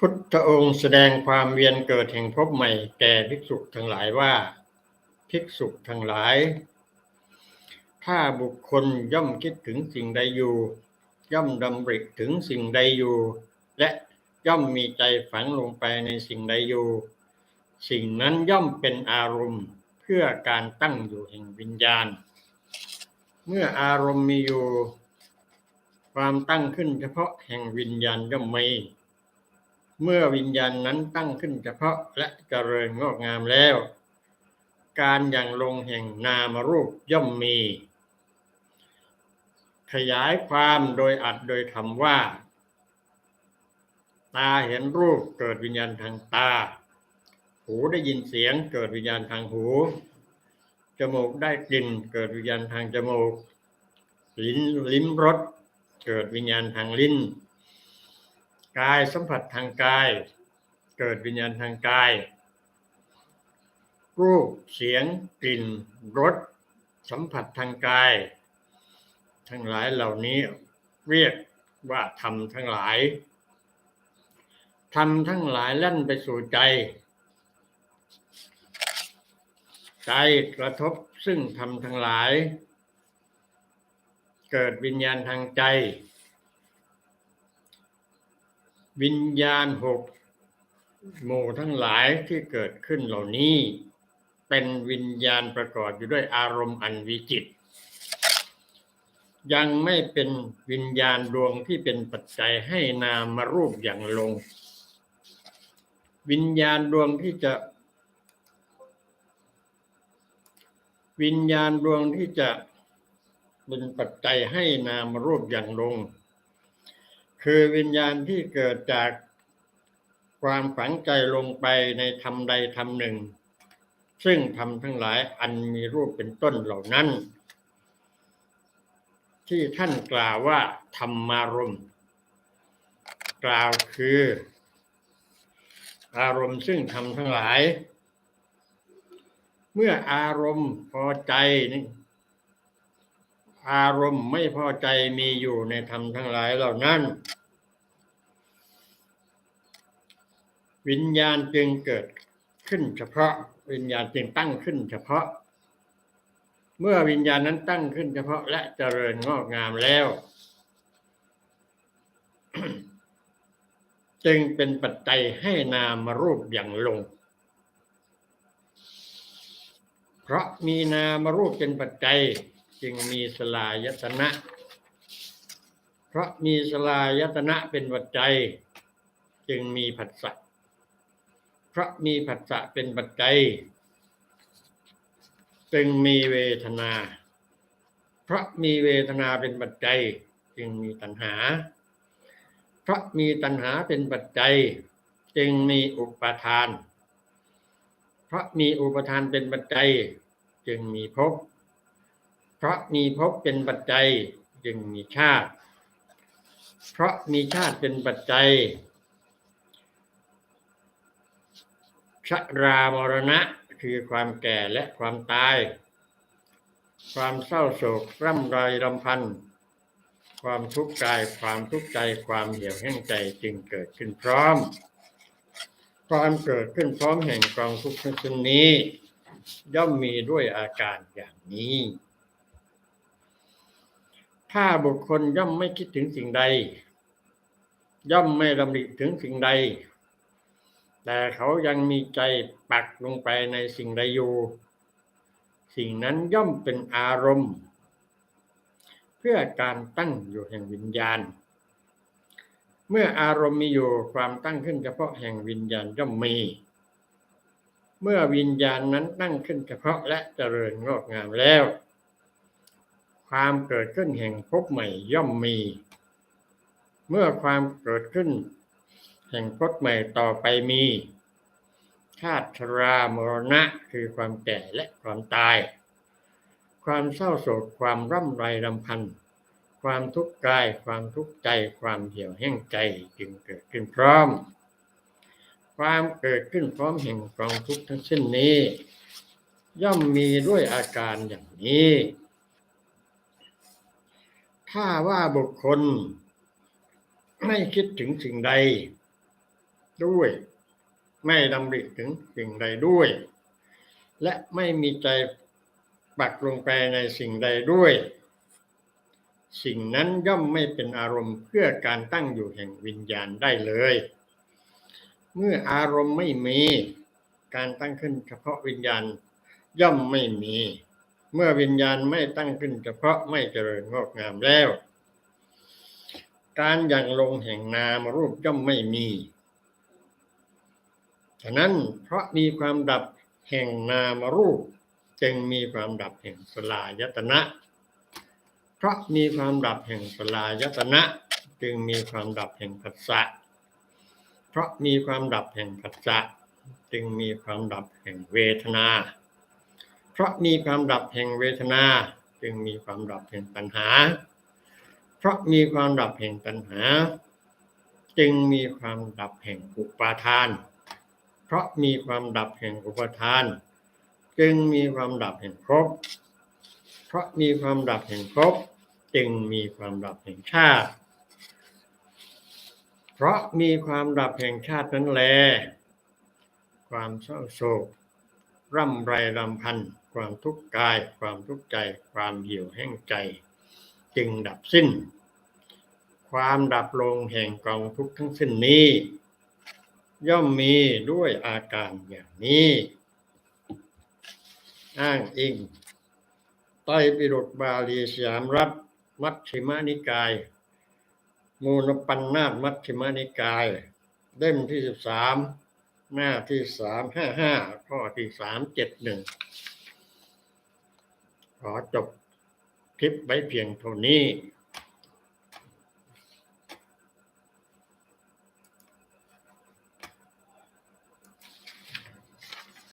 พุทธองค์แสดงความเวียนเกิดแห่งภพใหม่แก่ภิกษุทั้งหลายว่า ภิกษุทั้งหลาย ถ้าบุคคลย่อมคิดถึงสิ่งใดอยู่ ย่อมดำริถึงสิ่งใดอยู่ และย่อมมีใจฝังลงไปในสิ่งใดอยู่ สิ่งนั้นย่อมเป็นอารมณ์เพื่อการตั้งอยู่แห่งวิญญาณ เมื่ออารมณ์มีอยู่ ความตั้งขึ้นเฉพาะแห่งวิญญาณย่อมมี เมื่อวิญญาณนั้นตั้งขึ้นเฉพาะและเจริญงอกงามแล้ว การอย่างลงแห่งนามรูปย่อมมี ขยายความโดยอัดโดยธรรมว่า ตาเห็นรูปเกิดวิญญาณทางตา หูได้ยินเสียงเกิดวิญญาณทางหู จมูกได้กลิ่นเกิดวิญญาณทางจมูก ลิ้นลิ้มรสเกิดวิญญาณทางลิ้น กายสัมผัสทางกาย เกิดวิญญาณทางกาย รูปเสียงกลิ่นรสสัมผัสทางกาย ทั้งหลายเหล่านี้เรียกว่าธรรมทั้งหลายธรรมทั้งหลายแล่นไปสู่ใจ ใจกระทบซึ่งธรรมทั้งหลาย เกิดวิญญาณทางใจ วิญญาณหกหมู่ทั้งหลายที่เกิดขึ้นเหล่านี้ เป็นวิญญาณประกอบอยู่ด้วยอารมณ์อันวิจิต ยังไม่เป็นวิญญาณดวงที่เป็นปัจจัยให้นามมารูปอย่างลง วิญญาณดวงที่จะ วิญญาณดวงที่จะเป็นปัจจัยให้นามรูปอย่างลง คือวิญญาณที่เกิดจากความฝังใจลงไปในธรรมใดธรรมหนึ่ง ซึ่งธรรมทั้งหลายอันมีรูปเป็นต้นเหล่านั้น ที่ท่านกล่าวว่าธรรมารมณ์กล่าวคือ อารมณ์ซึ่งธรรมทั้งหลาย เมื่ออารมณ์พอใจนี่อารมณ์ไม่พอใจมีอยู่ในธรรมทั้งหลายเหล่านั้น วิญญาณจึงเกิดขึ้นเฉพาะ วิญญาณจึงตั้งขึ้นเฉพาะ เมื่อวิญญาณนั้นตั้งขึ้นเฉพาะและเจริญงอกงามแล้ว จึงเป็นปัจจัยให้นามรูปอย่างลง เพราะมีนามรูปเป็นปัจจัยจึงมีสลายตนะ เพราะมีสลายตนะเป็นปัจจัย จึงมีผัสสะ เพราะมีผัสสะเป็นปัจจัย จึงมีเวทนา เพราะมีเวทนาเป็นปัจจัย จึงมีตัณหา เพราะมีตัณหาเป็นปัจจัย จึงมีอุปาทาน เพราะมีอุปาทานเป็นปัจจัย จึงมีภพเพราะมีภพเป็นปัจจัย จึงมีชาติ เพราะมีชาติเป็นปัจจัย ชรามรณะคือความแก่และความตาย ความเศร้าโศกร่ำไรรำพัน ความทุกข์กายความทุกข์ใจความเหี่ยวแห้งใจจึงเกิดขึ้นพร้อม ความเกิดขึ้นพร้อมแห่งกองทุกข์ทั้งสิ้นนี้ ย่อมมีด้วยอาการอย่างนี้ ถ้าบุคคลย่อมไม่คิดถึงสิ่งใด ย่อมไม่ดำริถึงสิ่งใด แต่เขายังมีใจปักลงไปในสิ่งใดอยู่ สิ่งนั้นย่อมเป็นอารมณ์ เพื่อการตั้งอยู่แห่งวิญญาณ เมื่ออารมณ์มีอยู่ความตั้งขึ้นเฉพาะแห่งวิญญาณย่อมมี เมื่อวิญญาณนั้นตั้งขึ้นเฉพาะและเจริญงอกงามแล้ว ความเกิดขึ้นแห่งภพใหม่ย่อมมี เมื่อความเกิดขึ้น แห่งภพใหม่ต่อไปมีชาติชรามรณะคือความแก่และความตาย ความเศร้าโศกความร่ำไรรำพัน ความทุกข์กาย ความทุกข์ใจ ความเหี่ยวแห้งใจจึงเกิดขึ้นพร้อม ความเกิดขึ้นพร้อมแห่งกองทุกข์ทั้งสิ้นนี้ ย่อมมีด้วยอาการอย่างนี้ ถ้าว่าบุคคล ไม่คิดถึงสิ่งใด ด้วย ไม่ดำริถึงสิ่งใดด้วย และไม่มีใจปักลงไปในสิ่งใดด้วย สิ่งนั้นย่อมไม่เป็นอารมณ์เพื่อการตั้งอยู่แห่งวิญญาณได้เลย เมื่ออารมณ์ไม่มีการตั้งขึ้นเฉพาะวิญญาณย่อมไม่มี เมื่อวิญญาณไม่ตั้งขึ้นเฉพาะไม่เจริญงอกงามแล้ว การอย่างลงแห่งนามรูปย่อมไม่มี ฉะนั้นเพราะมีความดับแห่งนามรูป จึงมีความดับแห่งสลายตนะ เพราะมีความดับแห่งสลายตนะ จึงมีความดับแห่งปัสสะเพราะมีความดับแห่งปัสสะจึงมีความดับแห่งเวทนา เพราะมีความดับแห่งเวทนา จึงมีความดับแห่งปัญหา เพราะมีความดับแห่งตัณหา จึงมีความดับแห่งอุปาทาน เพราะมีความดับแห่งอุปทาน จึงมีความดับแห่งภพเพราะมีความดับแห่งภพจึงมีความดับแห่งชาติ เพราะมีความดับแห่งชาตินั้นแล ความเศร้าโศก ร่ำไรรำพัน ความทุกข์กาย ความทุกข์ใจ ความเหี่ยวแห้งใจ จึงดับสิ้น ความดับลงแห่งกองทุกข์ทั้งสิ้นนี้ ย่อมมีด้วยอาการอย่างนี้ อ้างอิงไตรปิฎกบาลีสยามรัฐ มัชฌิมานิกาย มูลปัญนาตมัชฌิมานิกาย เล่มที่สิบสามหน้าที่สามห้าห้าข้อที่สามเจ็ดหนึ่งขอจบคลิปไว้เพียงเท่านี้